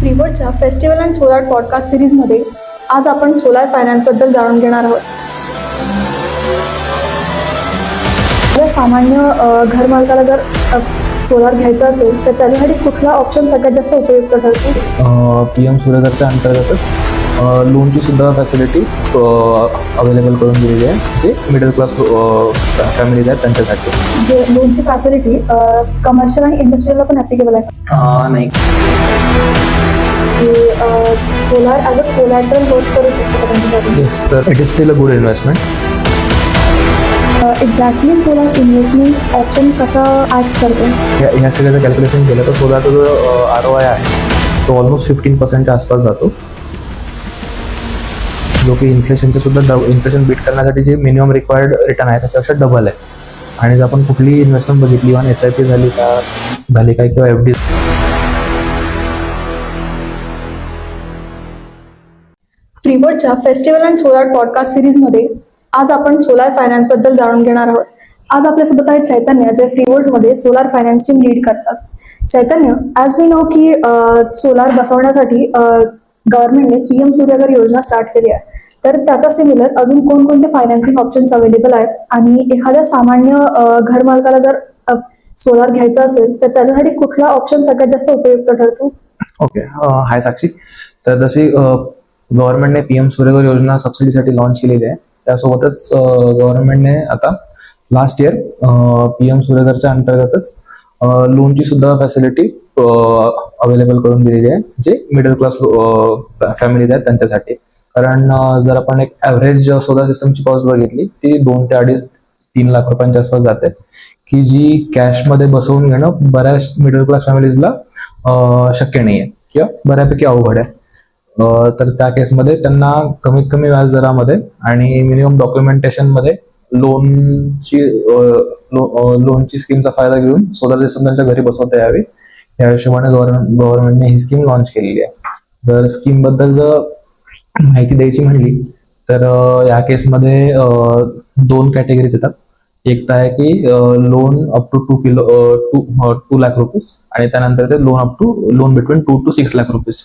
फ्रीवर्डच्या festival and solar podcast सिरीजमध्ये आज आपण सोलार फायनान्सबद्दल जाणून घेणार आहोत. सामान्य घरमालकाला जर सोलार घ्यायचा असेल तर त्याच्यासाठी कुठला ऑप्शन सगळ्यात जास्त उपयुक्त ठरतो? पी एम सूर्यघरच्या अंतर्गतच लोनची सुद्धा फॅसिलिटी अवेलेबल करून दिलेली आहे. जे मिडल क्लास फॅमिलीज आहेत त्यांच्यासाठी. जे लोनची फॅसिलिटी कमर्शियल आणि इंडस्ट्रीयलला पण ॲप्लिकेबल आहे. नाही. Solar as a collateral work करू शकतो त्यांच्यासाठी येस तर it is still a good investment exactly solar investment option कसा ॲक्ट करतो? ह्या ह्या सगळ्याचं कॅल्क्युलेशन केलं तर सोलारचा जो आर ओ आय आहे तो ऑलमोस्ट फिफ्टीन पर्सेंटच्या आसपास जातो. जो की इन्फ्लेशनचे सुद्धा डब इन्फ्लेशन बीट करण्यासाठी जे मिनिमम रिक्वायर्ड रिटर्न आहे त्याच्यापेक्षा डबल आहे. आणि जर आपण कुठलीही इन्व्हेस्टमेंट बघितली आणि एस आय पी झाली का झाली काय किंवा एफ डी शेवटच्या फेस्टिवल अँड सोलार पॉडकास्ट सिरीजमध्ये आज आपण सोलार फायनान्सबद्दल जाणून घेणार आहोत. आज आपल्यासोबत आहेत चैतन्य जे फ्रीवर्डमध्ये सोलार फायनान्स टीम लीड करतात. चैतन्य ॲज वी नो की सोलार बसवण्यासाठी गव्हर्नमेंटने पी एम सूर्यघर योजना स्टार्ट केली आहे. तर त्याच्या सिमिलर अजून कोणकोणते फायनान्सिंग ऑप्शन्स अवेलेबल आहेत? आणि एखाद्या सामान्य घरमालकाला जर सोलार घ्यायचा असेल तर त्याच्यासाठी कुठला ऑप्शन सगळ्यात जास्त उपयुक्त ठरतो? Okay hi Sakshi. तर जशी गव्हर्नमेंटने पी एम सूर्यघर योजना सबसिडीसाठी लॉन्च केलेली आहे. त्यासोबतच गव्हर्नमेंटने आता लास्ट इयर पी एम सूर्यघरच्या अंतर्गतच लोनची सुद्धा फॅसिलिटी अवेलेबल करून दिलेली आहे. जे मिडल क्लास फॅमिलीज आहेत त्यांच्यासाठी. कारण जर आपण एक ॲव्हरेज सोलर सिस्टमची कॉस्ट बघितली ती दोन ते अडीच तीन लाख रुपयांच्या आसपास जाते. की जी कॅशमध्ये बसवून घेणं बऱ्याच मिडल क्लास फॅमिलीजला शक्य नाही आहे किंवा बऱ्यापैकी अवघड आहे. तर त्या केसमध्ये त्यांना कमीत कमी व्याज दरामध्ये आणि मिनिमम डॉक्युमेंटेशनमध्ये लोनची लोनची स्कीमचा फायदा घेऊन सोलर सिस्टम त्यांच्या घरी बसवता यावी. या हिशोबाने गव्हर्नमेंट गव्हर्नमेंटने ही स्कीम लॉन्च केलेली आहे. तर स्कीमबद्दल जर माहिती द्यायची म्हणली तर या केसमध्ये दोन कॅटेगरीज येतात. एक तर आहे की loan up to two kilo two two lakh rupees आणि त्यानंतर ते loan up to loan between two two six lakh rupees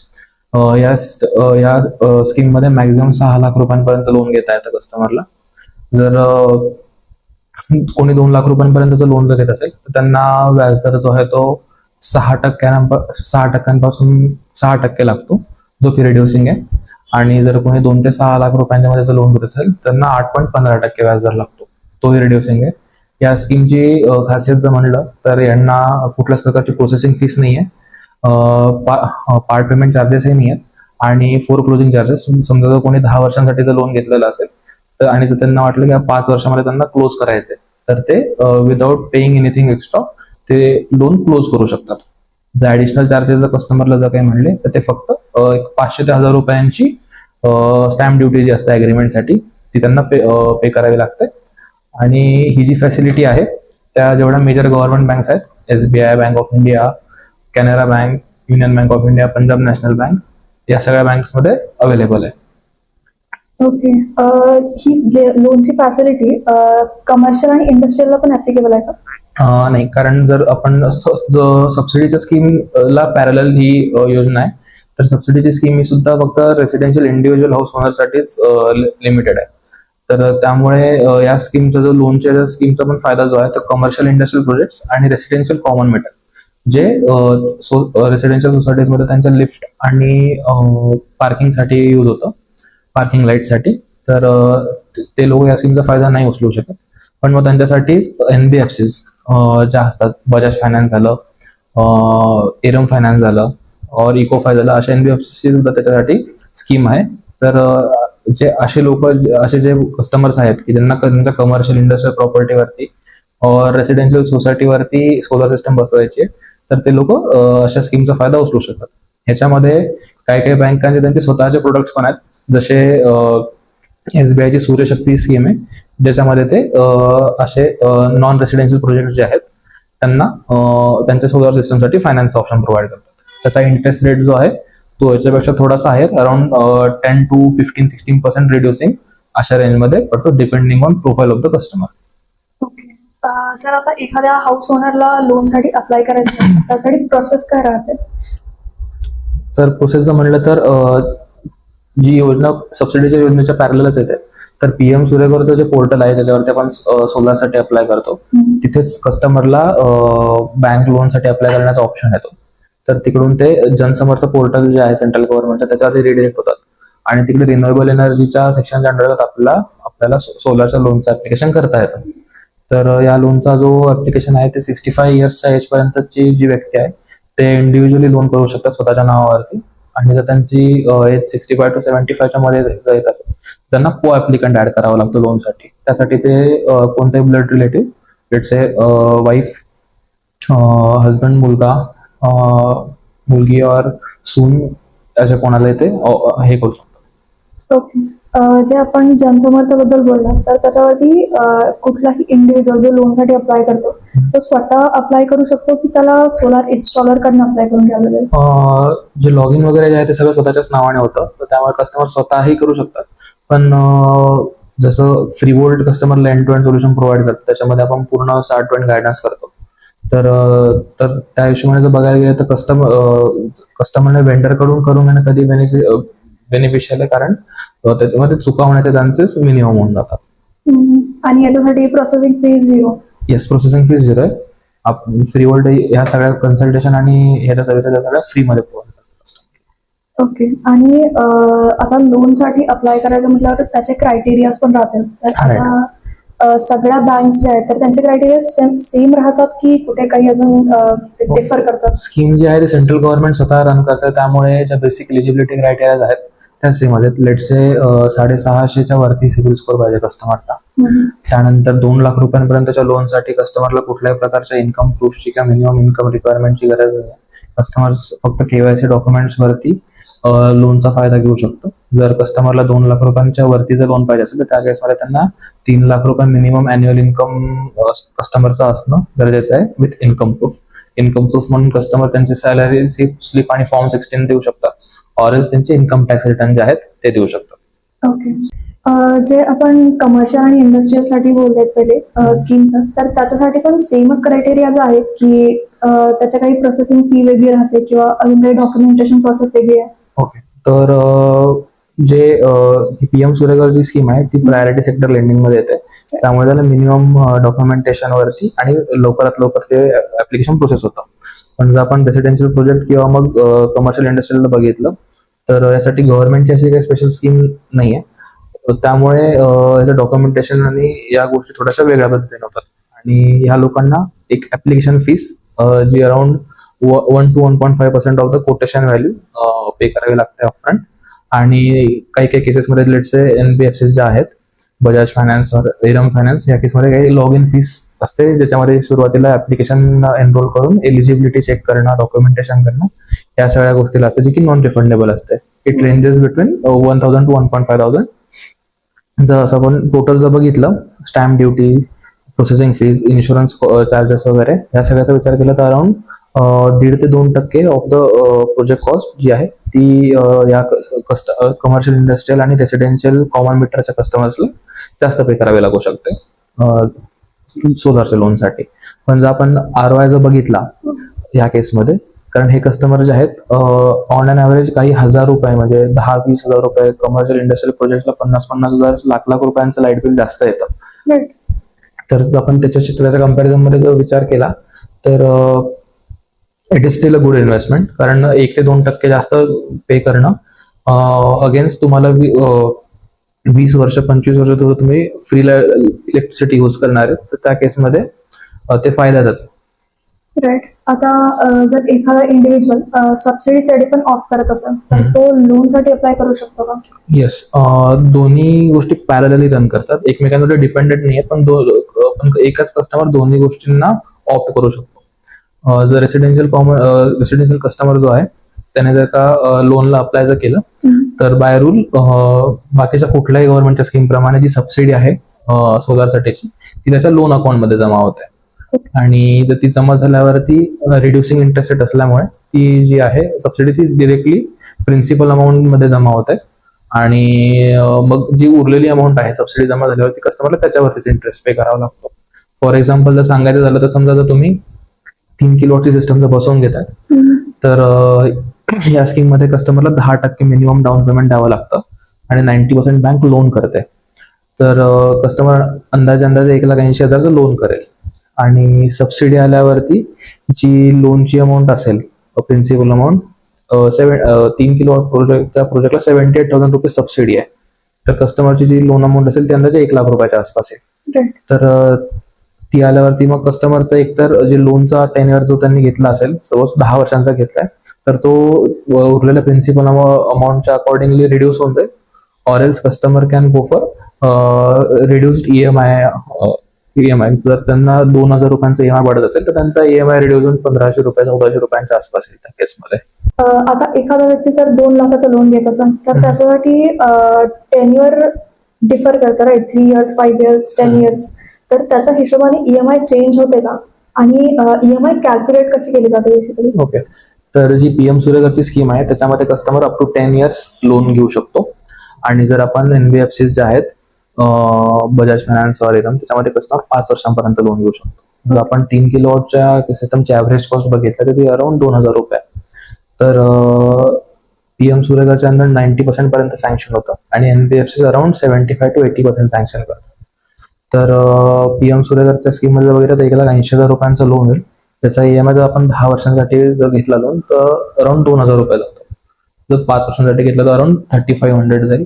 या या स्कीममध्ये मॅक्झिमम सहा लाख रुपयांपर्यंत लोन घेता येतं कस्टमरला जर कोणी दोन लाख रुपयांपर्यंतचं लोन जर घेत असेल तर त्यांना व्याजदर जो आहे तो सहा टक्क्यां सहा टक्क्यांपासून सहा टक्के लागतो जो की रिड्युसिंग आहे. आणि जर कोणी दोन ते सहा लाख रुपयांच्या मध्ये जर लोन घेत असेल त्यांना आठ पॉईंट पंधरा टक्के व्याजदर लागतो. तोही रिड्युसिंग आहे. या स्कीमची खासियत जर म्हणलं तर यांना कुठल्याच प्रकारची प्रोसेसिंग फीस नाही आहे पार्ट पेमेंट चार्जेसही नाही आहेत. आणि फोर क्लोजिंग चार्जेस समजा जर कोणी दहा वर्षांसाठी जर लोन घेतलेलं असेल तर आणि जर त्यांना वाटलं की पाच वर्षामध्ये त्यांना क्लोज करायचे तर ते विदाउट पेईंग एनिथिंग एक्स्ट्रा ते लोन क्लोज करू शकतात. जर ऍडिशनल चार्जेस जर कस्टमरला जर काही म्हणले तर ते फक्त एक पाचशे ते हजार रुपयांची स्टॅम्प ड्युटी जी असते अग्रीमेंटसाठी ती त्यांना पे पे करावी लागते. आणि ही जी फॅसिलिटी आहे त्या जेवढ्या मेजर गव्हर्नमेंट बँक्स आहेत S B I bank of India Canara bank union bank of India Punjab national bank या सगळ्या बँक्समध्ये अवेलेबल आहे. ओके ही लोनची फॅसिलिटी कमर्शियल आणि इंडस्ट्रीयलला पण ॲप्लिकेबल आहे का? अं, नाही कारण जर आपण सबसिडीच्या स्कीमला पॅरल ही योजना आहे तर सबसिडीची स्कीम ही सुद्धा फक्त रेसिडेन्शियल इंडिव्हिज्युअल हाऊस ओनरसाठीच लिमिटेड आहे. तर त्यामुळे या स्कीमचा जो लोनच्या स्कीमचा पण फायदा जो आहे तो कमर्शियल इंडस्ट्रियल प्रोजेक्ट्स आणि रेसिडेन्शियल कॉमन मेटल जे सो रेसिडेन्शियल सोसायटीजमध्ये त्यांच्या लिफ्ट आणि पार्किंगसाठी यूज होतं. पार्किंग लाईटसाठी तर ते लोक या स्कीमचा फायदा नाही उचलू शकत. पण मग त्यांच्यासाठी एन बी एफ सीज ज्या असतात बजाज फायनान्स झालं एरम फायनान्स झालं और इको फाय झालं अशा एन बी एफ सी सुद्धा त्याच्यासाठी स्कीम आहे. तर जे असे लोक असे जे कस्टमर्स आहेत की ज्यांना त्यांच्या कमर्शियल इंडस्ट्रियल प्रॉपर्टीवरती और रेसिडेन्शियल सोसायटीवरती सोलर सिस्टम बसवायची आहे, तर ते लोक अशा स्कीमचा फायदा उचलू शकतात. ह्याच्यामध्ये काही काही बँकांचे त्यांचे स्वतःचे प्रोडक्ट्स पण आहेत. जसे एसबीआयची सूर्यशक्ती स्कीम आहे. ज्याच्यामध्ये ते असे नॉन रेसिडेन्शियल प्रोजेक्ट जे आहेत त्यांना त्यांच्या सोलर सिस्टमसाठी फायनान्स ऑप्शन प्रोव्हाइड करतात. त्याचा इंटरेस्ट रेट जो आहे तो याच्यापेक्षा थोडासा आहे. Around ten to fifteen sixteen percent reducing अशा रेंजमध्ये पडतो depending on profile of the customer जर आता एखाद्या हाऊस ओनरला लोनसाठी अप्लाय करायचं त्यासाठी प्रोसेस काय राहते? जर प्रोसेस म्हणलं तर जी योजना सबसिडीच्या योजनेच्या पॅरलच येते. तर पीएम सूर्यघरचं जे पोर्टल आहे त्याच्यावरती आपण सोलारसाठी अप्लाय करतो. तिथेच कस्टमरला बँक लोनसाठी अप्लाय करण्याचा ऑप्शन येतो. तर तिकडून ते जनसमर्थ पोर्टल जे आहे सेंट्रल गव्हर्नमेंटचं त्याच्यावरती रिडिरेक्ट होतात. आणि तिकडे रिन्युएबल एनर्जीच्या सेक्शनच्या अंडर्गत आपल्याला आपल्याला सोलारच्या लोनचं ऍप्लिकेशन करता येतं. तर या लोनचा जो ऍप्लिकेशन आहे ते सिक्स्टी फाय इयर्सच्या एज पर्यंतची जी व्यक्ती आहे ते इंडिव्हिज्युअली लोन करू शकतात स्वतःच्या नावावरती. आणि जर त्यांची age sixty five to seventy फायच्या मध्ये येत असेल त्यांना को ऍप्लिकंट ऍड करावा लागतो लोनसाठी त्यासाठी ते अं, कोणतेही blood relative let's a wife husband मुलगा मुलगी और सून अशा कोणाला ते हे करू शकतो ओके जे आपण जनसमर्थबद्दल बोलला तर त्याच्यावरती कुठलाही इंडिव्हिज्युअल जो लोनसाठी अप्लाय करतो तो स्वतः अप्लाय करू शकतो की त्याला सोलार इन्स्टॉलर कडनं अप्लाय करून घ्यावं लागेल? जे लॉग इन वगैरे जे आहे ते सगळं स्वतःच्याच नावाने होतं. तर त्यामुळे कस्टमर स्वतःही करू शकतात. पण जसं फ्री वोल्ट कस्टमरला end to end solution provide करतो त्याच्यामध्ये आपण पूर्ण स्टार्ट टू एंड गायडन्स करतो. तर तर त्या हिशोबाने जर बघायला गेलं तर कस्टमर कस्टमरने वेंडरकडून करून घेणं कधी बेनिफिशियल आहे कारण त्याच्यामध्ये चुका होण्याचे चान्सेस मिनिमम होऊन जातात. आणि याच्यासाठी processing fees zero yes processing fees zero आहे. फ्री वोल्ट ह्या सगळ्या कन्सल्टेशन आणि ह्याच्या सर्व्हिसेस सगळ्या फ्रीमध्ये प्रोव्हाइड ओके आणि आता लोनसाठी अप्लाय करायचं म्हटल्यावर त्याचे क्रायटेरियाज पण राहतील. तर. आता सगळ्या बँक्स ज्या आहेत तर त्यांचे क्रायटेरिया सेम राहतात की कुठे काही अजून डिफर करतात? स्कीम जी आहे ती सेंट्रल गव्हर्नमेंट स्वतः रन करते त्यामुळे ज्या बेसिक एलिजिबिलिटी क्रायटेरिया आहेत त्या आहेत लेटसे साडेसहाशेच्या वरती सिबिल स्कोर पाहिजे कस्टमरचा. त्यानंतर दोन लाख रुपयांपर्यंतच्या लोनसाठी कस्टमरला कुठल्याही प्रकारच्या इन्कम प्रूफची किंवा मिनिमम इन्कम रिक्वायरमेंटची गरज नाही कस्टमर फक्त केवायसी डॉक्युमेंट्स वरती लोनचा फायदा घेऊ शकतो. जर कस्टमरला दोन लाख रुपयांच्या वरती जर लोन पाहिजे असेल तर त्या केसमध्ये त्यांना तीन लाख रुपये मिनिमम अॅन्युअल इन्कम कस्टमरचं असणं गरजेचं आहे with income proof income proof म्हणून कस्टमर त्यांची सॅलरी स्लिप आणि फॉर्म सिक्स्टीन देऊ शकतात. ऑरल्स त्यांचे इन्कम टॅक्स रिटर्न जे आहेत ते देऊ शकतात ओके जे आपण कमर्शियल आणि इंडस्ट्रीयलसाठी बोललेत पहिले स्कीमचं तर त्याच्यासाठी पण सेमच क्रायटेरियाज आहेत की अं, त्याच्या काही प्रोसेसिंग फी वेगळी राहते किंवा अजून काही डॉक्युमेंटेशन प्रोसेस वेगळी आहे? ओके तर जे पीएम सूर्यगर जी स्कीम आहे ती प्रायोरिटी सेक्टर लेंडिंगमध्ये येते. त्यामुळे त्याला मिनिमम डॉक्युमेंटेशन वरती आणि लवकरात लवकर ते ऍप्लिकेशन प्रोसेस होतं. पण जर आपण रेसिडेन्शियल प्रोजेक्ट किंवा मग कमर्शियल इंडस्ट्रीला बघितलं तर यासाठी गव्हर्नमेंटची अशी काही स्पेशल स्कीम नाहीये. त्यामुळे याचं डॉक्युमेंटेशन आणि या गोष्टी थोड्याशा वेगळ्या पद्धतीने होतात. आणि ह्या लोकांना एक application fees G around one to one point five percent of the quotation value pay करावी लागते अपफ्रंट आणि काही काही केसेसमध्ये लेटसे एनबीएफसी ज्या आहेत बजाज फायनान्स और एरम फायनान्स या केसमध्ये काही लॉग इन फीस असते ज्याच्यामध्ये सुरुवातीला ऍप्लिकेशन एनरोल करून एलिजिबिलिटी चेक करणं डॉक्युमेंटेशन करणं या सगळ्या गोष्टीला असते जी की नॉन रिफंडेबल असते it ranges between one thousand to one point five thousand जर असं आपण टोटल जर बघितलं stamp duty processing fees insurance charges वगैरे या सगळ्याचा विचार केला तर अराउंड दीड ते दोन टक्के ऑफ द प्रोजेक्ट कॉस्ट जी आहे ती या कस्ट कमर्शियल इंडस्ट्रीयल आणि रेसिडेन्शियल कॉमन मीटरच्या कस्टमर्सला जास्त पे करावे लागू शकते. सोलारच्या लोनसाठी पण जर आपण आर वाय जर बघितला या केसमध्ये कारण हे कस्टमर जे आहेत ऑन अन ॲव्हरेज काही हजार रुपये म्हणजे दहा वीस हजार रुपये कमर्शियल इंडस्ट्रियल प्रोजेक्टला पन्नास पन्नास हजार लाख लाख रुपयांचं लाइट बिल जास्त येतं. तर जर आपण त्याच्याशी त्याच्या कंपॅरिझनमध्ये जर विचार केला तर it is still a good investment कारण एक ते दोन टक्के जास्त पे करणं अगेन्स्ट तुम्हाला वीस वर्ष पंचवीस वर्ष जर तुम्ही फ्री इलेक्ट्रिसिटी यूज करणार आहे तर त्या केसमध्ये ते फायद्याच. राईट आता जर एखादा इंडिव्हिज्युअल सबसिडीसाठी पण ऑप्ट करत असेल तर. तो लोनसाठी अप्लाय करू शकतो का? येस दोन्ही गोष्टी पॅरलली रन करतात. एकमेकांवर डिपेंडेंट नाही पण एकच कस्टमर दोन्ही गोष्टींना ऑप्ट करू शकतो. अं, जर रेसिडेन्शियल कॉमन रेसिडेन्शियल कस्टमर जो आहे त्याने जर का लोनला अप्लाय जर केलं. तर बाय रूल बाकीच्या कुठल्याही गव्हर्नमेंटच्या स्कीम प्रमाणे जी सबसिडी आहे सोलारसाठीची ती त्याच्या लोन अकाउंटमध्ये जमा होते आणि जर ती जमा झाल्यावरती रिड्युसिंग इंटरेस्ट रेट असल्यामुळे ती जी आहे सबसिडी ती डिरेक्टली प्रिन्सिपल अमाऊंटमध्ये जमा होते आणि मग जी उरलेली अमाऊंट आहे सबसिडी जमा झाल्यावरती कस्टमरला त्याच्यावरतीच इंटरेस्ट पे करावा लागतो. फॉर एक्झाम्पल जर सांगायचं झालं तर समजा जर तुम्ही तीन किलोची सिस्टम जर बसवून घेतात. हम्म. तर अं, या स्कीममध्ये कस्टमरला दहा टक्के मिनिमम डाऊन पेमेंट द्यावं लागतं आणि नाईन्टी पर्सेंट बँक लोन करते. तर कस्टमर अंदाजे अंदाजे एक लाख ऐंशी हजारचं लोन करेल. आणि सबसिडी आल्यावरती जी लोनची अमाऊंट असेल प्रिन्सिपल अमाऊंट सेवन तीन किलो प्रोजेक्ट त्या प्रोजेक्टला seventy eight thousand rupees subsidy आहे. तर कस्टमरची जी लोन अमाऊंट असेल ती अंदाजे एक लाख रुपयाच्या आसपास आहे. तर अ, ती आल्यावरती मग कस्टमरचा एकतर जे लोनचा टेन्युअर जो त्यांनी घेतला असेल सपोज दहा वर्षांचा घेतलाय तर तो उरलेल्या प्रिन्सिपल अमाऊंटच्या अकॉर्डिंगली रिड्यूस होऊन जाईल. Or else customer can go for reduced E M I E M I जर त्यांना दोन हजार रुपयांचा ई एम आय पडत असेल तर त्यांचा ई एम आय रिड्यूस होऊन पंधराशे रुपये चौदाशे रुपयांच्या आसपास येईल त्या केसमध्ये आता एखादा व्यक्ती जर दोन लाखाचं लोन घेत असेल तर. त्याच्यासाठी टेन्युअर डिफर करतं right three years five years ten. Years तर त्याच्या हिशोबाने ईएमआय चेंज होते का? आणि ईएमआय कॅल्क्युलेट कशी केली जाते बेसिकली ओके तर जी पीएम सूर्यगरची स्कीम आहे. त्याच्यामध्ये customer up to ten years loan घेऊ शकतो. आणि जर आपण एनबीएफसी जे आहेत बजाज फायनान्स और एकदम त्याच्यामध्ये कस्टमर पाच वर्षांपर्यंत लोन घेऊ शकतो. जर आपण तीन किलोच्या सिस्टमची ऍव्हरेज कॉस्ट बघितलं तर ती अराउंड दोन हजार रुपये. तर पीएम सूर्यगरच्या अंदर नाईन्टी पर्सेंट पर्यंत सँक्शन होतं. आणि NBFC around seventy five to eighty percent sanction करतात. तर पीएम सूर्यघरच्या स्कीममध्ये तर एक लाख ऐंशी हजार रुपयांचं लोन होईल त्याचा ई एम आय जर आपण दहा वर्षांसाठी जर घेतला लोन तर अराउंड दोन हजार रुपये लागतो. जर पाच वर्षांसाठी घेतलं तर अराउंड थर्टी फाईव्ह हंड्रेड जाईल.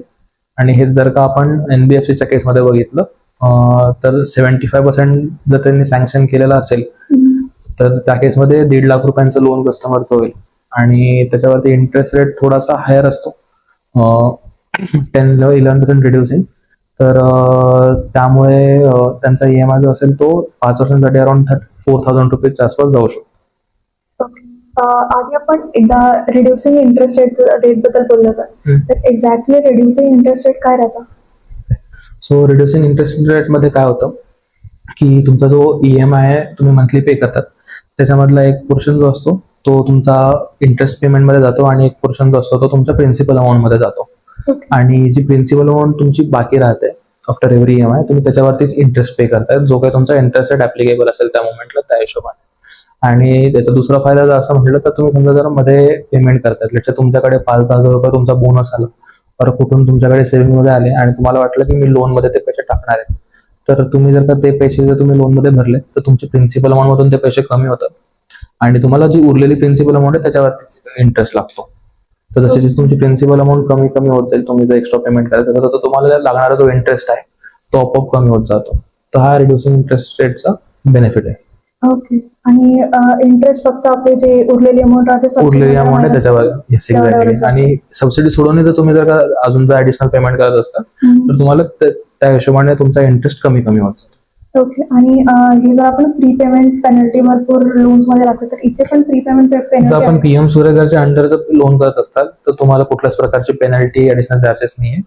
आणि हेच जर का आपण एनबीएफसीच्या केसमध्ये बघितलं तर सेव्हन्टी फाय पर्सेंट जर त्यांनी सँक्शन केलेलं असेल तर त्या केसमध्ये दीड लाख रुपयांचं लोन कस्टमरचं होईल. आणि त्याच्यावरती इंटरेस्ट रेट थोडासा हायर असतो. टेन इलेव्हन पर्सेंट रिड्युसिंग तर त्यामुळे त्यांचा ई एम आय जो असेल तो पाच वर्षांसाठी अराउंड थर्टी फोर थाउजंड रुपीजच्या आसपास जाऊ शकतो. आधी आपण एकदा रिड्युसिंग इंटरेस्ट रेट रेटबद्दल बोललो. तर. एक्झॅक्टली रिड्युसिंग इंटरेस्ट रेट काय राहतं? सो रिड्युसिंग इंटरेस्ट रेटमध्ये काय होतं की तुमचा जो ई एम आय आहे तुम्ही मंथली पे करतात. त्याच्यामधला एक पोर्शन जो असतो तो तुमचा इंटरेस्ट पेमेंटमध्ये जातो आणि एक पोर्शन जो असतो तो तुमच्या प्रिन्सिपल अमाऊंटमध्ये जातो. आणि जी प्रिन्सिपल अमाऊंट तुमची बाकी राहते आफ्टर एव्हरी एम आय तुम्ही त्याच्यावरतीच इंटरेस्ट पे करताय. जो काही तुमचा इंटरेस्ट रेट ऍप्लिकेबल असेल त्या मोमेंटला त्या हिशोबाने. आणि त्याचा दुसरा फायदा जर असं म्हटलं तर तुम्ही समजा जर मध्ये पेमेंट करताय लेट तुमच्याकडे पाच दहा हजार रुपये तुमचा बोनस आला तर कुठून तुमच्याकडे सेव्हिंगमध्ये आले आणि तुम्हाला वाटलं की मी लोनमध्ये ते पैसे टाकणार आहे. तर तुम्ही जर का ते पैसे जर तुम्ही लोनमध्ये भरले तर तुमचे प्रिन्सिपल अमाऊंट मधून ते पैसे कमी होतात. आणि तुम्हाला जी उरलेली प्रिन्सिपल अमाऊंट आहे त्याच्यावरतीच इंटरेस्ट लागतो. तर जशी जशी तुमची प्रिन्सिपल अमाऊंट कमी कमी होत जाईल तुम्ही जर एक्स्ट्रा पेमेंट करायचं तर तुम्हाला लागणारा जो इंटरेस्ट आहे तो आपोआप कमी होत जातो. तर हा रिड्युसिंग इंटरेस्ट रेटचा बेनिफिट आहे. ओके आणि इंटरेस्ट फक्त आपले जे उरलेली अमाऊंट राहते उरलेली अमाऊंट आहे त्याच्यावर. येस त्याच्यावरच एक्झॅक्टली आणि सबसिडी सोडून जर तुम्ही जर का अजून जर ऍडिशनल पेमेंट करत असता. तर तुम्हाला त्या हिशोबाने तुमचा इंटरेस्ट कमी कमी होत जातो. ओके आणि हे जर आपण प्री पेमेंट पेनल्टी भरपूर लोन्समध्ये लागते तर इथे पण प्री पेमेंट जर पेनल्टी आपण पीएम सूर्यगरच्या अंडर जर लोन करत असताल तर तुम्हाला कुठल्याच प्रकारची पेनल्टी ऍडिशनल चार्जेस नाहीये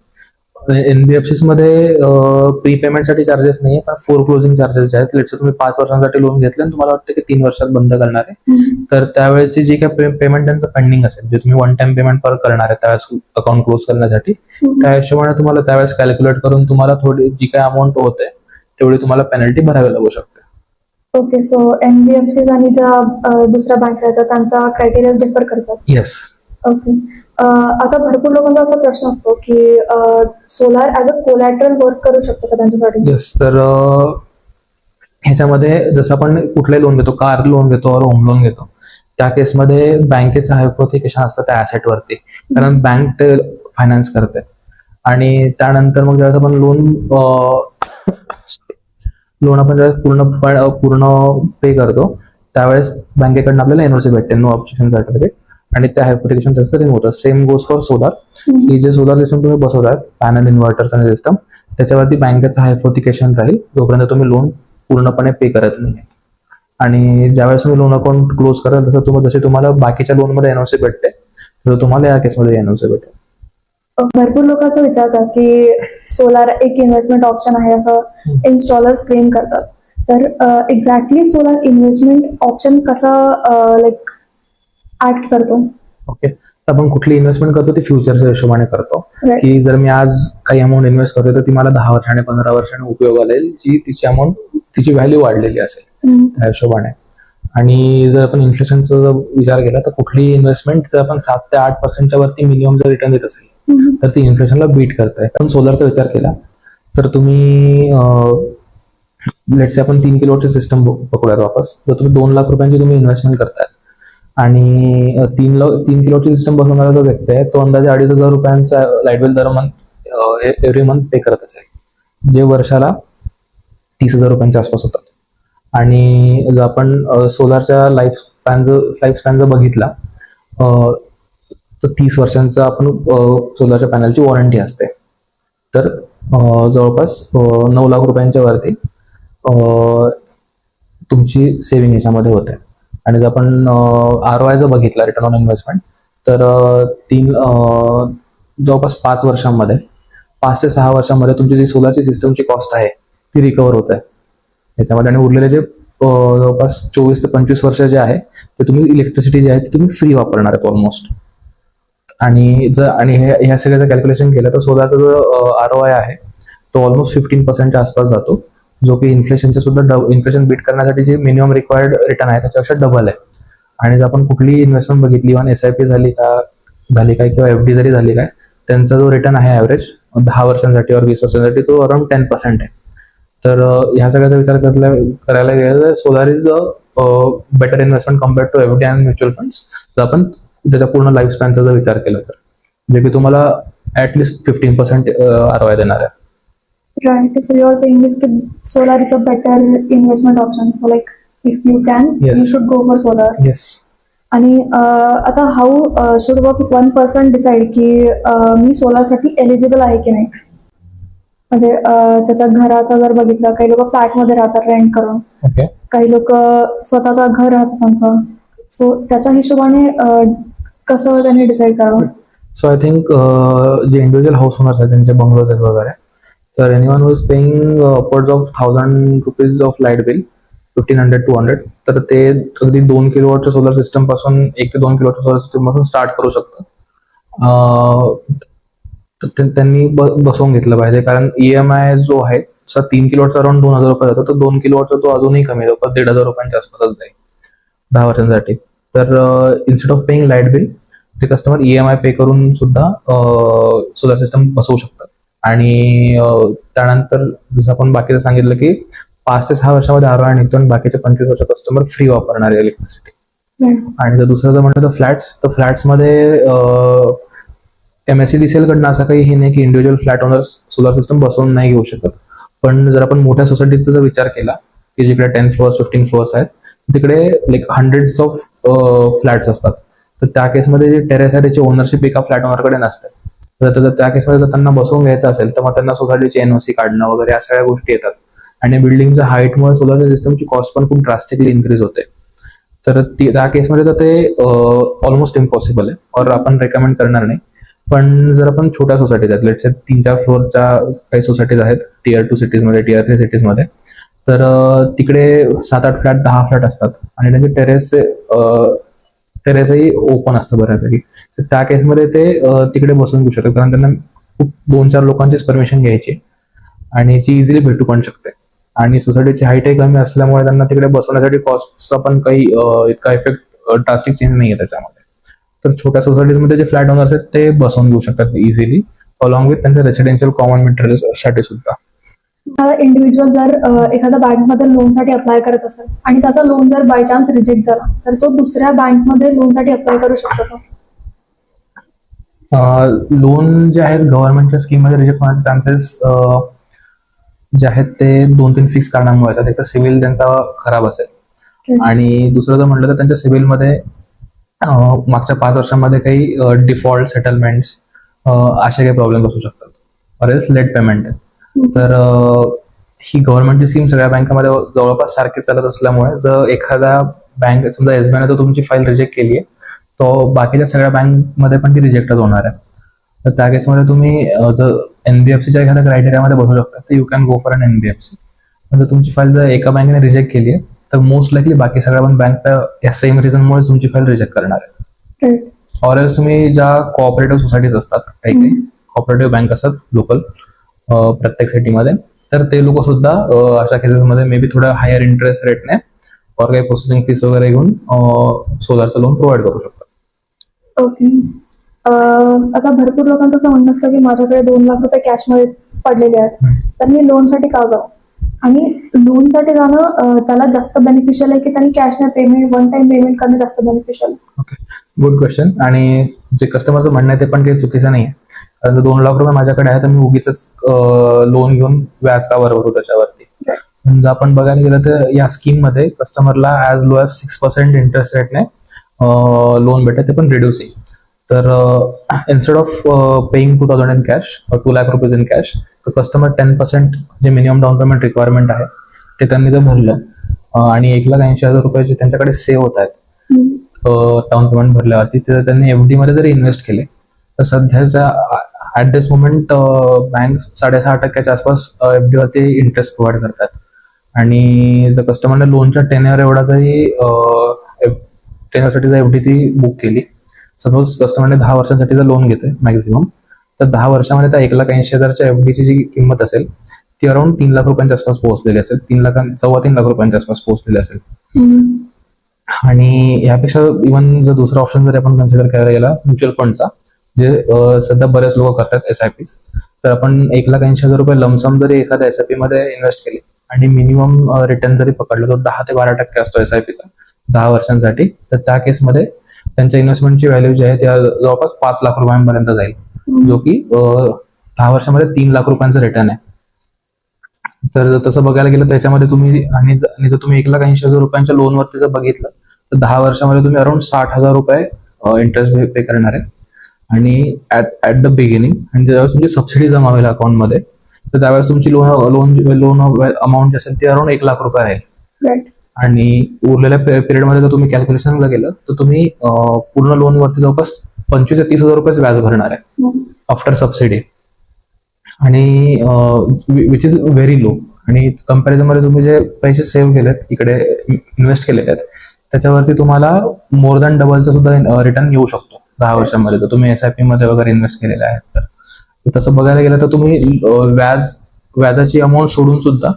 एनबीएफसी मध्ये प्री पेमेंटसाठी चार्जेस नाहीये पण फोर क्लोजिंग चार्जेस जे आहेत लेट्स तुम्ही पाच वर्षांसाठी लोन घेतले आणि तुम्हाला वाटतं की तीन वर्षात बंद करणार आहे. तर त्यावेळेची जी काही पेमेंट त्यांचं पेंडिंग असेल जे तुम्ही वन टाइम पेमेंट पर करणार आहे त्यावेळेस अकाउंट क्लोज करण्यासाठी. त्या हिशोबाने तुम्हाला त्यावेळेस कॅल्क्युलेट करून तुम्हाला थोडी जी काही अमाऊंट होते तेवढी तुम्हाला पेनल्टी भरावी लागू शकते. ओके सो एनबीएफसी आणि ज्या दुसऱ्या बँक्स आहेत त्यांचा क्रायटेरिया डिफर करतात. येस ओके आता भरपूर लोकांचा असा प्रश्न असतो की solar as a collateral work करू शकतो का त्यांच्यासाठी? येस तर ह्याच्यामध्ये जसं आपण कुठलाही लोन घेतो कार लोन घेतो और होम लोन घेतो त्या केसमध्ये बँकेचं हायपोथिकेशन असतं त्या asset वरती. कारण बँक ते फायनान्स करते. आणि त्यानंतर मग ज्यावेळेस आपण लोन लोन आपण ज्यावेळेस पूर्ण पूर्ण पे करतो त्यावेळेस बँकेकडनं आपल्याला एनओसी भेटते नो ऑब्जेक्शन सर्टिफिकेट आणि त्या हायपोथिकेशन त्याचं रिमूव्ह होतं सेम गोज फॉर सोलार. की जे सोलर सिस्टम तुम्ही बसवतात पॅनल इन्व्हर्टर्स आणि सिस्टम त्याच्यावरती बँकेचं हायफोथिकेशन राहील जोपर्यंत तुम्ही लोन पूर्णपणे पे करत नाही. आणि ज्यावेळेस तुम्ही लोन अकाउंट क्लोज कराल तसं तुम्हाला जसे तुम्हाला बाकीच्या लोनमध्ये एनओसी भेटते तसं तुम्हाला या केसमध्ये एनओसी भेटेल भरपूर लोक असं विचारतात की सोलार एक इन्व्हेस्टमेंट ऑप्शन आहे असं इन्स्टॉलर्स क्लेम करतात. तर एक्झॅक्टली सोलार इन्व्हेस्टमेंट ऑप्शन कसा लाईक ऍक्ट करतो? ओके तर आपण कुठली इन्व्हेस्टमेंट करतो ती फ्युचरच्या हिशोबाने करतो. की जर मी आज काही अमाऊंट इन्व्हेस्ट करतो तर ती मला दहा वर्षाने पंधरा वर्षाने उपयोगाला येईल जी तिची अमाऊंट तिची व्हॅल्यू वाढलेली असेल. त्या हिशोबाने. आणि जर आपण इन्फ्लेशनचा विचार केला तर कुठलीही इन्व्हेस्टमेंट जर आपण सात ते आठ पर्सेंटच्या वरती मिनिमम जर रिटर्न देत असेल तर ती इन्फ्लेशनला बीट करताय. पण सोलरचा विचार केला तर तुम्ही लेट्स आपण तीन किलोची सिस्टम पकडूयात वापस. तर तुम्ही दोन लाख रुपयांची तुम्ही इन्व्हेस्टमेंट करताय. आणि तीन लो तीन किलोची सिस्टम बसवणारा जो व्यक्ती आहे तो अंदाजे अडीच हजार रुपयांचा लाइट बिल दर मंथ एव्हरी मंथ पे करत असेल. जे वर्षाला तीस हजार रुपयांच्या आसपास होतात. आणि जर आपण सोलारच्या लाईफ स्पॅन जर लाईफ स्पॅन जर बघितला तर तीस वर्षांचा आपण सोलारच्या पॅनलची वॉरंटी असते. तर जवळपास नऊ लाख रुपयांच्या वरती तुमची सेव्हिंग याच्यामध्ये होते. आणि जर आपण आर ओ जर बघितला रिटर्न ऑन इन्व्हेस्टमेंट तर तीन जवळपास पाच वर्षांमध्ये पाच ते सहा वर्षांमध्ये तुमची जी सोलरची सिस्टमची कॉस्ट आहे ती रिकवर होत. आहे याच्यामध्ये आणि उरलेले जे जवळपास चोवीस ते पंचवीस वर्ष जे आहे ते तुम्ही इलेक्ट्रिसिटी जी आहे ती तुम्ही फ्री वापरणार आहेत ऑलमोस्ट आणि जर आणि हे ह्या सगळ्याचं कॅल्क्युलेशन केलं तर सोलारचा जो आर ओ आय आहे तो ऑलमोस्ट फिफ्टीन पर्सेंटच्या आसपास जातो जो की इन्फ्लेशनच्या सुद्धा इन्फ्लेशन बीट करण्यासाठी जे मिनिमम रिक्वायर्ड रिटर्न आहे त्याच्यापेक्षा डबल आहे. आणि जर आपण कुठली इन्व्हेस्टमेंट बघितली इव्हन एस आय पी झाली का झाली काय किंवा एफ डी जरी झाली काय त्यांचा जो रिटर्न आहे ॲव्हरेज दहा वर्षांसाठी और वीस वर्षांसाठी तो अराउंड टेन पर्सेंट आहे. तर ह्या सगळ्याचा विचार करायला करायला गेलं तर solar is a better investment compared to F D and mutual funds जर आपण त्याच्या पूर्ण लाईफ स्पॅनचा जर विचार केला तर जे की तुम्हाला at least fifteen percent R I देणार आहे Right. So you're saying is that solar is a better investment option. So like if you can, Yes. you should go for solar. Yes आणि अं, आता how should one person decide की अं, मी सोलारसाठी eligible आहे की नाही म्हणजे अं, त्याच्या घराचा जर बघितलं काही लोक फ्लॅटमध्ये राहतात रेंट करून ओके काही लोक स्वतःचा घर राहतं त्यांचं सो त्याच्या हिशोबाने अं, कसं त्यांनी डिसाईड करावं? सो आय थिंक जे इंडिव्हिज्युअल हाऊस ओनर्स आहेत त्यांचे बंगलोज आहेत वगैरे तर any one was paying upwards of thousand rupees of light bill fifteen hundred to hundred तर ते अगदी दोन किलोवॉटच्या सोलर सिस्टमपासून एक ते दोन किलोवॉटच्या सोलर सिस्टमपासून स्टार्ट करू शकतात. Uh, तर त्यांनी बसवून घेतलं पाहिजे कारण ई एम आय जो आहे तीन किलोवॉटचा अराउंड दोन हजार रुपये जातो तर दोन किलोवॉटचा तो अजूनही कमी जातो दीड हजार रुपयांच्या आसपासच जाईल दहा वर्षांसाठी. तर instead of paying light bill ते customer E M I pay करून सुद्धा सोलर सिस्टम बसवू शकतात. आणि त्यानंतर जसं आपण बाकीचं सांगितलं की पाच ते सहा वर्षामध्ये आर आय निघतो आणि बाकीचे पंचवीस वर्ष कस्टमर फ्री वापरणार आहे इलेक्ट्रिसिटी आणि जर दुसरं जर म्हटलं तर फ्लॅट्स तर फ्लॅट्समध्ये M S E D C एलकडनं असं काही हे नाही की individual flat owners solar system बसवून नाही घेऊ शकत. पण जर आपण मोठ्या सोसायटीचा जर विचार केला की जिकडे टेन फ्लोअर्स फिफ्टीन फ्लोअर्स आहेत तिकडे लाईक हंड्रेड्स ऑफ फ्लॅट्स असतात. तर त्या केसमध्ये जे टेरेस आहे त्याची ओनरशिप एका फ्लॅट ओनरकडे नसते. तर त्या केसमध्ये जर त्यांना बसवून घ्यायचं असेल तर मग त्यांना सोसायटीची एनओसी काढणं वगैरे या सगळ्या गोष्टी येतात. आणि बिल्डिंगच्या हाईटमुळे सोलर सिस्टमची कॉस्ट पण खूप ड्रास्टिकली इन्क्रीज होते. तर ती त्या केसमध्ये तर ते ऑलमोस्ट इम्पॉसिबल आहे. और आपण रेकमेंड करणार नाही. पण जर आपण छोट्या सोसायटीज आहेत लेटसे तीन चार फ्लोअरच्या काही सोसायटीज आहेत टीआर टू सिटीजमध्ये टीआर थ्री सिटीजमध्ये तर तिकडे सात आठ फ्लॅट दहा फ्लॅट असतात. आणि त्यांचे टेरेस टेरेसही ओपन असतं बऱ्यापैकी. तर त्या केसमध्ये ते तिकडे बसून घेऊ शकतात. कारण त्यांना खूप दोन चार लोकांचीच परमिशन घ्यायची आणि ती इझिली भेटू पण शकते. आणि सोसायटीची हाईटही कमी असल्यामुळे त्यांना तिकडे बसवण्यासाठी कॉस्टचा पण काही इतका इफेक्ट ड्रास्टिक चेंज नाही आहे त्याच्यामध्ये. तर छोट्या सोसायटीजमध्ये जे फ्लॅट ओनर्स आहेत ते बसवून घेऊ शकतात इझिली अलॉंग विथ त्यांच्या रेसिडेन्शियल कॉमन मटेरियलसाठी सुद्धा. इंडिव्हिज्युअल जर एखाद्या बँकमध्ये लोनसाठी अप्लाय करत असेल आणि त्याचा लोन जर बाय चान्स रिजेक्ट झाला तर तो दुसऱ्या बँकमध्ये लोनसाठी अप्लाय करू शकतो का? लोन जे आहेत गव्हर्नमेंटच्या स्कीममध्ये रिजेक्ट होण्याचे चान्सेस जे आहेत ते दोन तीन फिक्स कारणामुळे येतात. एक तर सिव्हिल त्यांचा खराब असेल. आणि दुसरं जर म्हटलं तर त्यांच्या सिव्हिलमध्ये मागच्या पाच वर्षांमध्ये काही डिफॉल्ट सेटलमेंट्स असे काही प्रॉब्लेम असू शकतात. बरेच लेट पेमेंट आहे तर ही गव्हर्नमेंटची स्कीम सगळ्या बँकामध्ये जवळपास सारखी चालत असल्यामुळे जर एखादा बँक समजा एस जर तुमची फाईल रिजेक्ट केली आहे तो बाकीच्या सगळ्या बँकमध्ये पण ती रिजेक्टच होणार आहे. तर त्या केसमध्ये तुम्ही जर एनबीएफसीच्या एखाद्या क्रायटेरियामध्ये बसू शकता तर you can go for an NBFC म्हणजे तुमची फाईल जर एका बँकेने रिजेक्ट केली आहे तर मोस्ट लाईकली बाकी सगळ्या पण बँकच्या या सेम रिझनमुळे तुमची फाईल रिजेक्ट करणार आहे. ऑर एल्स तुम्ही ज्या कोऑपरेटिव्ह सोसायटीज असतात काही काही कोऑपरेटिव्ह बँक असतात लोकल प्रत्येक सिटीमध्ये तर ते लोक सुद्धा अशा केसेसमध्ये मे बी थोड्या हायर इंटरेस्ट रेटने और काही प्रोसेसिंग फीस वगैरे घेऊन सोलारचं लोन प्रोव्हाइड करू शकतो ओके आता भरपूर लोकांचं असं म्हणणं असतं की माझ्याकडे दोन लाख रुपये कॅशमध्ये पडलेले आहेत. तर मी लोनसाठी का जाऊ? आणि लोनसाठी जाणं त्याला जास्त बेनिफिशियल आहे की त्यांनी कॅशने पेमेंट वन टाइम पेमेंट करणं जास्त बेनिफिशियल ओके गुड क्वेश्चन आणि जे कस्टमरचं म्हणणं आहे ते पण काही चुकीचं नाही आहे कारण दोन लाख रुपये माझ्याकडे आहे तर मी उगीच लोन घेऊन व्याज का भरवतो त्याच्यावरती. म्हणजे आपण बघायला गेलं तर या स्कीममध्ये कस्टमरला as low as six percent interest रेटने loan भेटेल ते पण रिड्युसिंग तर instead of paying two thousand in cash two lakh rupees in cash तर कस्टमर टेन पर्सेंट जे मिनिमम डाऊन पेमेंट रिक्वायरमेंट आहे ते त्यांनी ते भरलं. आणि एक लाख ऐंशी हजार रुपये जे त्यांच्याकडे सेव्ह होत आहेत डाऊन पेमेंट भरल्यावरती ते त्यांनी एफ डी मध्ये जरी इन्व्हेस्ट केले तर सध्याच्या ऍट दिस मोमेंट बँक साडेसहा टक्क्याच्या आसपास एफ डी वरती इंटरेस्ट प्रोव्हाइड करतात. आणि जर कस्टमरने लोनच्या टेनर एवढा जरी टेनरसाठी जर एफ डी ती बुक केली सपोज कस्टमरने दहा वर्षांसाठी जर लोन घेते मॅक्झिमम तर दहा वर्षामध्ये त्या एक लाख ऐंशी हजारच्या एफ डीची जी किंमत असेल ती अराउंड तीन लाख रुपयांच्या आसपास पोहोचलेली असेल. तीन लाख सव्वा तीन लाख रुपयांच्या आसपास पोहोचलेली असेल. आणि यापेक्षा इव्हन जर दुसरा ऑप्शन जरी आपण कन्सिडर करायला गेला म्युच्युअल फंडचा जे सध्या बरेच लोक करतात एस आय पी तर आपण एक लाख ऐंशी हजार रुपये लमसम जरी एखाद्या एस आय पी मध्ये इन्व्हेस्ट केले आणि मिनिमम रिटर्न जरी पकडलं तर दहा ते बारा टक्के असतो एस आय पीचा दहा वर्षांसाठी तर त्या केसमध्ये त्यांच्या इन्व्हेस्टमेंटची व्हॅल्यू जी आहे त्या जवळपास पाच लाख रुपयांपर्यंत जाईल. जो की दहा वर्षामध्ये तीन लाख रुपयांचं रिटर्न आहे. तर तसं बघायला गेलं त्याच्यामध्ये तुम्ही आणि जर तुम्ही एक लाख ऐंशी हजार रुपयांच्या लोनवरती जर बघितलं तर दहा वर्षामध्ये तुम्ही अराउंड साठ हजार रुपये इंटरेस्ट पे करणार आहे. आणि ऍट द बिगिनिंग आणि ज्यावेळेस तुमची सबसिडी जमा होईल अकाउंटमध्ये तर त्यावेळेस तुमची लोन लोन लोन अमाऊंट जी असेल ती अराउंड एक लाख रुपये आहे आणि उरलेल्या पिरियडमध्ये जर तुम्ही कॅल्क्युलेशनला गेलं तर तुम्ही पूर्ण लोनवरती जवळपास पंचवीस ते तीस हजार रुपये व्याज भरणार आहे. आफ्टर सबसिडी आणि विच इज व्हेरी लो आणि कंपॅरिझनमध्ये तुम्ही जे पैसे सेव्ह केलेत इकडे इन्व्हेस्ट केलेले आहेत त्याच्यावरती तुम्हाला मोर दॅन डबलचं सुद्धा रिटर्न येऊ शकतो. दहा वर्षांमध्ये. तर तुम्ही एस आय पी मध्ये वगैरे इन्व्हेस्ट केलेले आहेत तर. तसं बघायला गेलं तर तुम्ही व्याज व्याजाची अमाऊंट सोडून सुद्धा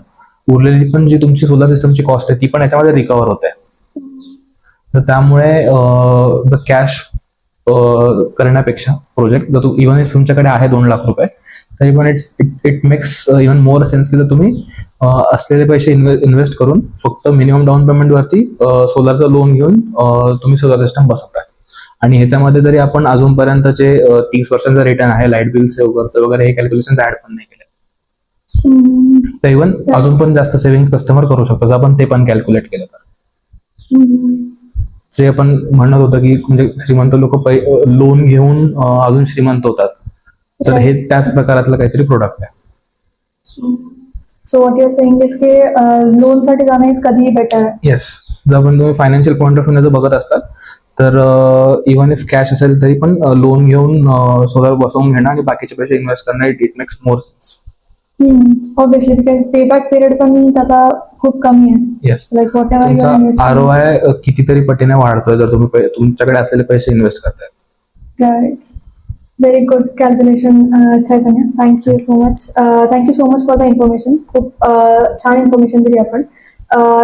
उरलेली पण जी तुमची सोलर सिस्टमची कॉस्ट आहे ती पण याच्यामध्ये रिकवर होते. तर त्यामुळे जर कॅश करण्यापेक्षा प्रोजेक्ट जर तू इव्हन इफ तुमच्याकडे आहे दोन लाख रुपये तरी पण it's it it makes even more sense की जर तुम्ही असलेले पैसे इन्व्हेस्ट करून फक्त मिनिमम डाऊन पेमेंट वरती सोलरचं लोन घेऊन तुम्ही सोलर सिस्टम बसवताय. आणि ह्याच्यामध्ये जरी आपण अजूनपर्यंतचे अं, तीस वर्षांचा रिटर्न आहे. लाइट बिल सेव्ह करतो वगैरे हे कॅल्क्युलेशन ऍड पण नाही केले. तर इव्हन अजून पण जास्त सेव्हिंग कस्टमर करू शकतो. आपण ते पण कॅल्क्युलेट केलं तर. जे आपण म्हणत होतं की म्हणजे श्रीमंत लोक लोन घेऊन अजून श्रीमंत होतात. तर हे त्याच प्रकारातलं काहीतरी प्रोडक्ट आहे. So what your saying is की लोनसाठी जाणं इज कधीही बेटर येस जर पण तुम्ही फायनान्शियल पॉईंट ऑफ व्ह्यू बघत असतात तर इव्हन इफ कॅश असेल तरी पण लोन घेऊन सोलर बसवून घेणं आणि बाकीचे पैसे इन्व्हेस्ट करणं it it makes more sense obviously because payback period पण त्याचा खूप कमी आहे. Yes like whatever R O I कितीतरी पटीने वाढतोय जर तुम्ही तुमच्याकडे असलेले पैसे इन्व्हेस्ट करताय. Right very good calculation Chaitanya thank you so much thank you so much for the information खूप छान इन्फॉर्मेशन दिली आपण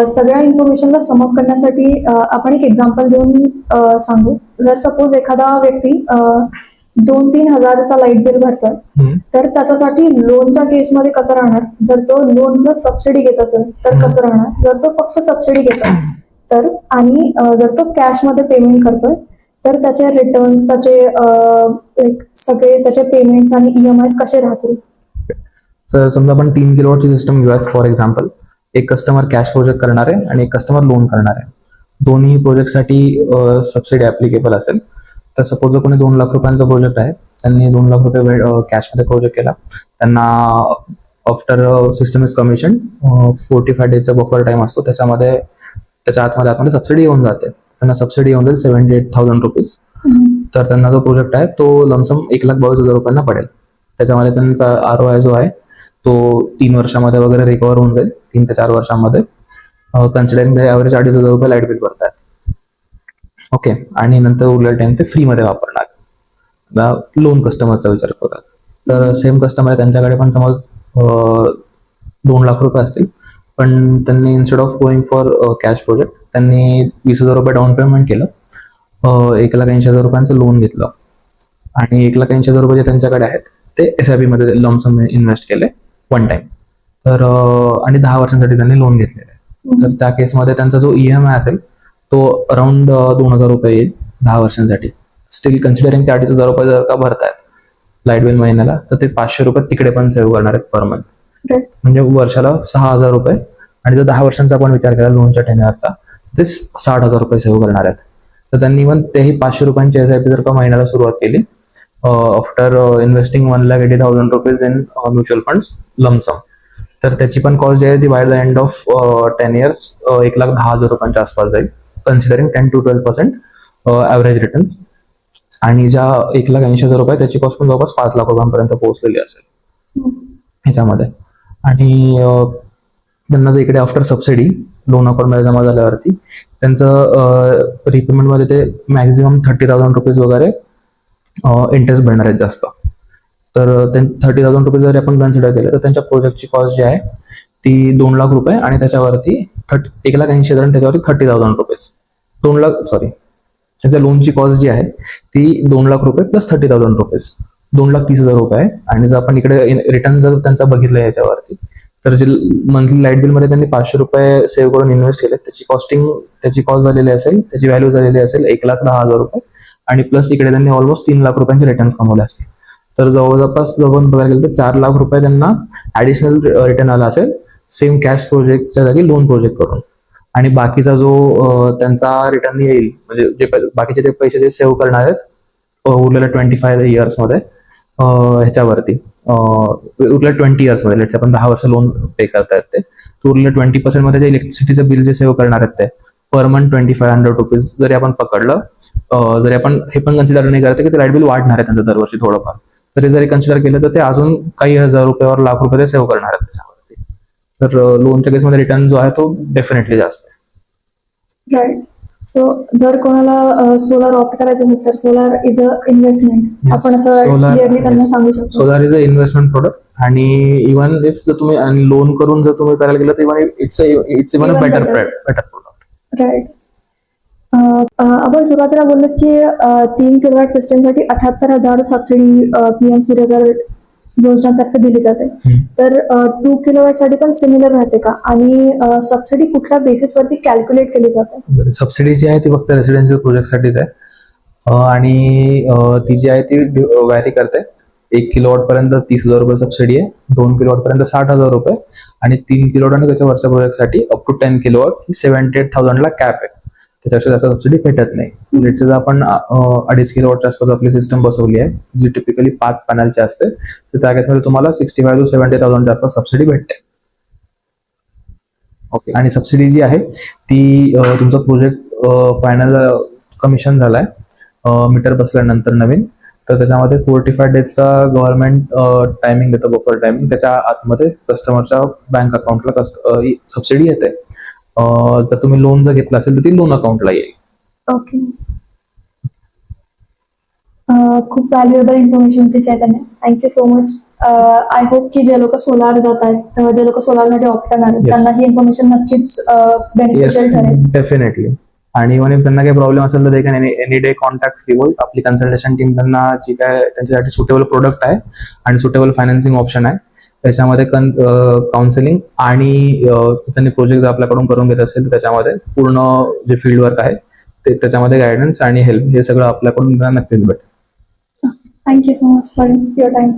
सगळ्या इन्फॉर्मेशनला समअप करण्यासाठी uh, आपण एक एक्झाम्पल देऊन uh, सांगू. जर सपोज एखादा व्यक्ती uh, दोन तीन हजारचा लाइट बिल भरतोय. तर त्याच्यासाठी लोनच्या केसमध्ये कसं राहणार? जर तो लोन प्लस सबसिडी घेत असेल तर. कसं राहणार? जर तो फक्त सबसिडी घेतोय तर आणि जर तो कॅशमध्ये पेमेंट करतोय तर त्याचे रिटर्न्स त्याचे लाईक सगळे त्याचे पेमेंट्स आणि ई एम आय कसे राहतील? तर समजा आपण तीन किलोवॉटची सिस्टम घेऊयात फॉर एक्झाम्पल एक कस्टमर कॅश प्रोजेक्ट करणार आहे आणि एक कस्टमर लोन करणार. आहे दोन्ही प्रोजेक्टसाठी सबसिडी ऍप्लिकेबल असेल. तर सपोज जर कोणी दोन लाख रुपयांचा प्रोजेक्ट आहे त्यांनी दोन लाख रुपये कॅशमध्ये प्रोजेक्ट केला. त्यांना after system is commission forty five डेजचा buffer time असतो. त्याच्यामध्ये त्याच्या आतमध्ये आतमध्ये सबसिडी येऊन जाते. त्यांना सबसिडी येऊन जाईल सेव्हन्टी एट थाउजंड रुपीज तर त्यांना जो प्रोजेक्ट आहे तो लमसम एक लाख बावीस हजार रुपयांना पडेल. त्याच्यामध्ये त्यांचा आर ओ आय जो आहे तो तीन वर्षामध्ये वगैरे रिकवर होऊन जाईल. तीन ते चार वर्षामध्ये. कन्सिडरिंग ॲव्हरेज अडीच हजार रुपये लाइट बिल भरतात ओके. आणि नंतर उरलेला टाइम ते फ्रीमध्ये वापरणार. लोन कस्टमरचा विचार करतात तर सेम कस्टमर आहे त्यांच्याकडे पण समज दोन लाख रुपये असतील. पण त्यांनी instead of going for cash project त्यांनी वीस हजार रुपये डाऊन पेमेंट केलं. Uh, एक लाख ऐंशी हजार रुपयांचं लोन घेतलं. आणि एक लाख ऐंशी हजार रुपये जे त्यांच्याकडे आहेत ते एस आयमध्ये लमसम इन्व्हेस्ट केले वन टाइम तर uh, आणि दहा वर्षांसाठी त्यांनी लोन घेतलेलं आहे. तर त्या केसमध्ये त्यांचा जो ई एम आय असेल तो अराउंड uh, दोन हजार रुपये येईल दहा वर्षांसाठी. स्टील कन्सिडरिंग ते अडीच हजार रुपये जर का भरतायत लाइट बिल महिन्याला तर ते पाचशे रुपये तिकडे पण सेव्ह करणार आहेत पर मंथ म्हणजे वर्षाला सहा हजार रुपये आणि जर दहा वर्षांचा आपण विचार केला लोनच्या टेन्युअरचा ते साठ हजार रुपये सेव्ह करणार आहेत. तर त्यांनी इव्हन तेही पाचशे रुपयांची एस आय पी जर का महिन्याला सुरुवात केली after investing one lakh eighty thousand rupees in mutual funds lump sum तर त्याची पण कॉस्ट जी आहे ती by the end of ten years एक लाख दहा हजार रुपयांच्या आसपास जाईल considering ten to twelve percent average returns आणि ज्या एक लाख ऐंशी हजार रुपये त्याची कॉस्ट पण जवळपास पाच लाख रुपयांपर्यंत पोहोचलेली असेल. ह्याच्यामध्ये. आणि त्यांना जर इकडे आफ्टर सबसिडी लोन अकाउंटमध्ये जमा झाल्यावरती त्यांचं रिपेमेंटमध्ये ते मॅक्झिमम थर्टी थाउजंड रुपीज वगैरे इंटरेस्ट भरणार आहेत जास्त. तर थर्टी थाउजंड रुपीज जरी आपण कन्सिडर केलं तर त्यांच्या प्रोजेक्टची कॉस्ट जी आहे ती दोन लाख रुपये आणि त्याच्यावरती थर्टी एक लाख ऐंशी हजार आणि त्याच्यावरती थर्टी थाउजंड रुपीज दोन लाख सॉरी त्याच्या लोनची कॉस्ट जी आहे ती दोन लाख रुपये प्लस थर्टी थाउजंड रुपीज दोन लाख तीस हजार रुपये आहे. आणि जर आपण इकडे रिटर्न जर त्यांचा बघितलं याच्यावरती तर जे मंथली लाइट बिलमध्ये त्यांनी पाचशे रुपये सेव्ह करून इन्व्हेस्ट केले. त्याची कॉस्टिंग त्याची कॉस्ट झालेली असेल त्याची व्हॅल्यू झालेली असेल एक लाख दहा हजार रुपये. आणि प्लस इकडे त्यांनी ऑलमोस्ट तीन लाख रुपयांचे रिटर्न्स कमवले असतील. तर जवळपास जवळ आपण बघायला गेलं तर चार लाख रुपये त्यांना ऍडिशनल रिटर्न आला असेल सेम कॅश प्रोजेक्टच्या जागी लोन प्रोजेक्ट करून. आणि बाकीचा जो त्यांचा रिटर्न येईल म्हणजे जे बाकीचे ते पैसे जे सेव्ह करणार आहेत उरलेल्या ट्वेंटी फाय इयर्समध्ये ह्याच्यावरती. उरल्या ट्वेंटी इयर्समध्ये लेट्स आपण दहा वर्ष लोन पे करतायत ते. तर उरलेल्या ट्वेंटी पर्सेंटमध्ये जे इलेक्ट्रिसिटीचं बिल जे सेव्ह करणार आहेत ते. Per month twenty five hundred rupees जरी आपण पकडलं जरी आपण हे पण कन्सिडर नाही करते की ते लाइट बिल वाढणार आहे त्यांचं दरवर्षी थोडंफार. तरी जरी कन्सिडर केलं तर ते अजून काही हजार रुपयावर लाख रुपये ते सेव्ह करणार आहेत त्याच्यावरती. तर लोनच्या केसमध्ये रिटर्न जो आहे तो डेफिनेटली जास्त आहे. राईट सो जर कोणाला सोलार ऑप्ट करायचं असेल तर सोलार इज अ इन्व्हेस्टमेंट. आपण असं क्लिअरली त्यांना. सांगू शकतो solar is a investment product आणि इव्हन इफ जर तुम्ही लोन करून जर तुम्ही करायला गेलं तर even it's it's even better. Better product right आपण सुरुवातीला बोललो की तीन किलोवॅट सिस्टमसाठी अठ्याहत्तर हजार सबसिडी पीएम सूर्यघर योजनातर्फे दिली जाते. तर टू किलोवॅटसाठी पण सिमिलर राहते का? आणि सबसिडी कुठल्या बेसिसवरती कॅल्क्युलेट केली जाते? सबसिडी जी आहे ती फक्त रेसिडेन्शियल प्रोजेक्टसाठीच आहे. अं, आणि ती जी आहे ती व्हॅरी करते. एक किलोवॉट पर्यंत तीस हजार रुपये सबसिडी आहे दोन किलोवॉट पर्यंत साठ हजार रुपये आणि तीन किलोवॉट आणि त्याच्या वरच्या प्रोजेक्टसाठी अप टू टेन किलोवॉट ही सेव्हन्टी एट थाउजंडला कॅप आहे. त्याच्यापेक्षा जास्त सबसिडी भेटत नाही. लेटचे जर आपण अडीच किलोवॉटच्या आसपास आपली सिस्टम बसवली आहे जी टिपिकली पाच पॅनलची असते तर त्या तुम्हाला सिक्स्टी फाय टू सेव्हन्टी थाउजंडच्या आसपास सबसिडी भेटते. ओके आणि सबसिडी जी आहे ती तुमचा प्रोजेक्ट फायनल कमिशन झालाय मीटर बसल्यानंतर नवीन. तर त्याच्यामध्ये फोर्टी फाय डेजचा गव्हर्नमेंट टायमिंग देतं बफर टायमिंग त्याच्या आतमध्ये कस्टमरच्या बँक अकाउंटला सबसिडी येते. जर तुम्ही लोन जर घेतलं असेल तर ती लोन अकाउंटला येईल. ओके खूप व्हॅल्युएबल इन्फॉर्मेशन होती Chaitanya thank you so much I hope की जे लोक सोलार जात आहेत जे लोक सोलारसाठी ऑप्ट करणार. त्यांना ही इन्फॉर्मेशन नक्कीच बेनिफिशियल ठरेल. डेफिनेटली आणि इव्हन इफ त्यांना काही प्रॉब्लेम असेल तर can any day contact Freevolt आपली कन्सल्टेशन टीम त्यांना जी काय त्यांच्यासाठी सुटेबल प्रोडक्ट आहे आणि सुटेबल फायनान्सिंग ऑप्शन आहे. त्याच्यामध्ये कन काउन्सिलिंग आणि त्यांनी प्रोजेक्ट जर आपल्याकडून करून घेत असेल तर त्याच्यामध्ये पूर्ण जे फील्ड वर्क आहे ते त्याच्यामध्ये गायडन्स आणि हेल्प हे सगळं आपल्याकडून नक्कीच भेटेल. Thank you so much for your time